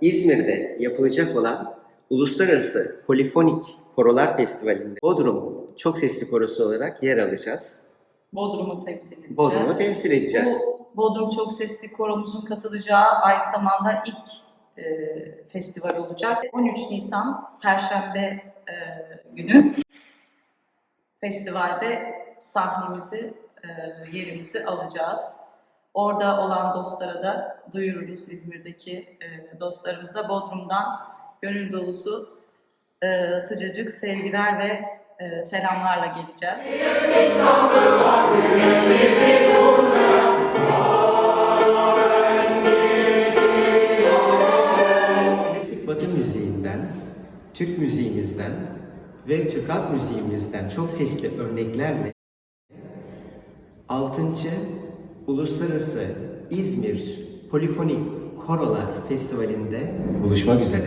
İzmir'de yapılacak olan Uluslararası Polifonik Korolar Festivali'nde Bodrum Çok Sesli Korosu olarak yer alacağız. Bodrum'u temsil edeceğiz. Bodrum'u temsil edeceğiz. Bu Bodrum Çok Sesli Koromuzun katılacağı aynı zamanda ilk e, festival olacak. 13 Nisan Perşembe e, günü festivalde sahnemizi, e, yerimizi alacağız. Orada olan dostlara da duyururuz İzmir'deki e, dostlarımıza. Bodrum'dan gönül dolusu e, sıcacık sevgiler ve e, selamlarla geleceğiz. Klasik Batı müziğinden, Türk müziğimizden ve Türk halk müziğimizden çok sesli örneklerle 6. Uluslararası İzmir Polifonik Korolar Festivali'nde buluşmak üzere.